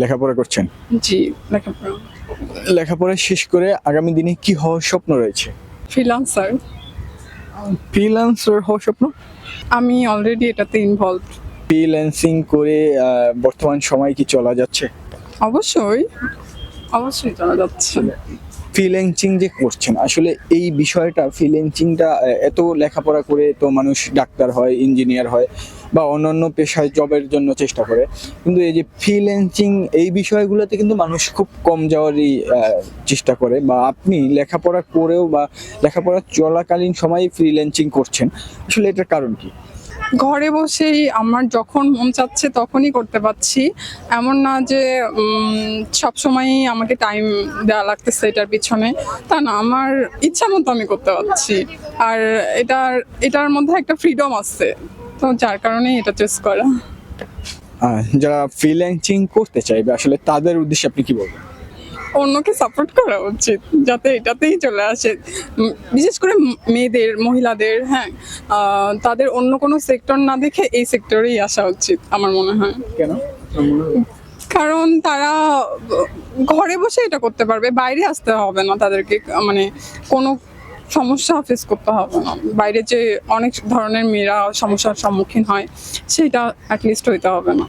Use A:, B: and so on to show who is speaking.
A: লেখাপড়া করছেন?
B: জি লেখাপড়া।
A: লেখাপড়া শেষ করে আগামী দিনে কি হওয়ার স্বপ্ন রয়েছে?
B: ফ্রিল্যান্সার
A: ফ্রিল্যান্সার হওয়ার স্বপ্ন?
B: আমি অলরেডি এটাতে ইনভলভ
A: ফ্রিল্যান্সিং করে বর্তমান সময় কি চলা যাচ্ছে?
B: অবশ্যই। অবশ্যই জানা যাচ্ছে।
A: ফ্রিল্যান্সিং যে করছেন, আসলে এই বিষয়টা, ফ্রিল্যান্সিংটা এত লেখাপড়া করে তো মানুষ ডাক্তার হয়, ইঞ্জিনিয়ার হয়, বা অন্যান্য পেশায় জবের জন্য চেষ্টা করে। কিন্তু এই যে ফ্রিল্যান্সিং, এই বিষয়গুলোতে কিন্তু মানুষ খুব কম যাওয়ারই চেষ্টা করে, বা আপনি লেখাপড়া করেও বা লেখাপড়া চলাকালীন সময় ফ্রিল্যান্সিং করছেন। আসলে এটার কারণ কি?
B: ঘরে বসেই আমার যখন মন চাচ্ছে তখনই করতে পারছি। এমন না যে সব সময়ই আমাকে টাইম দেওয়া লাগতেছে এটার পিছনে। তা না, আমার ইচ্ছা মতো আমি করতে পারছি। আর এটার এটার মধ্যে একটা ফ্রিডম আছে। তো যার কারণে এটা চুজ করা।
A: যারা ফ্রিল্যান্সিং করতে চাইবে, আসলে তাদের উদ্দেশ্যে আপনি কি বলবেন?
B: অন্যকে সাপোর্ট করা উচিত যাতে এটাতেই চলে আসে। বিশেষ করে মেয়েদের মহিলাদের হ্যাঁ তাদের অন্য কোনো সেক্টর না দেখে এই সেক্টরেই আসা উচিত আমার মনে হয়।
A: কেন?
B: কারণ তারা ঘরে বসে এটা করতে পারবে বাইরে আসতে হবে না তাদেরকে মানে কোনো সমস্যা ফেস করতে হবে না। বাইরে যে অনেক ধরনের মেয়েরা সমস্যার সম্মুখীন হয় সেটা অ্যাটলিস্ট হইতে হবে না।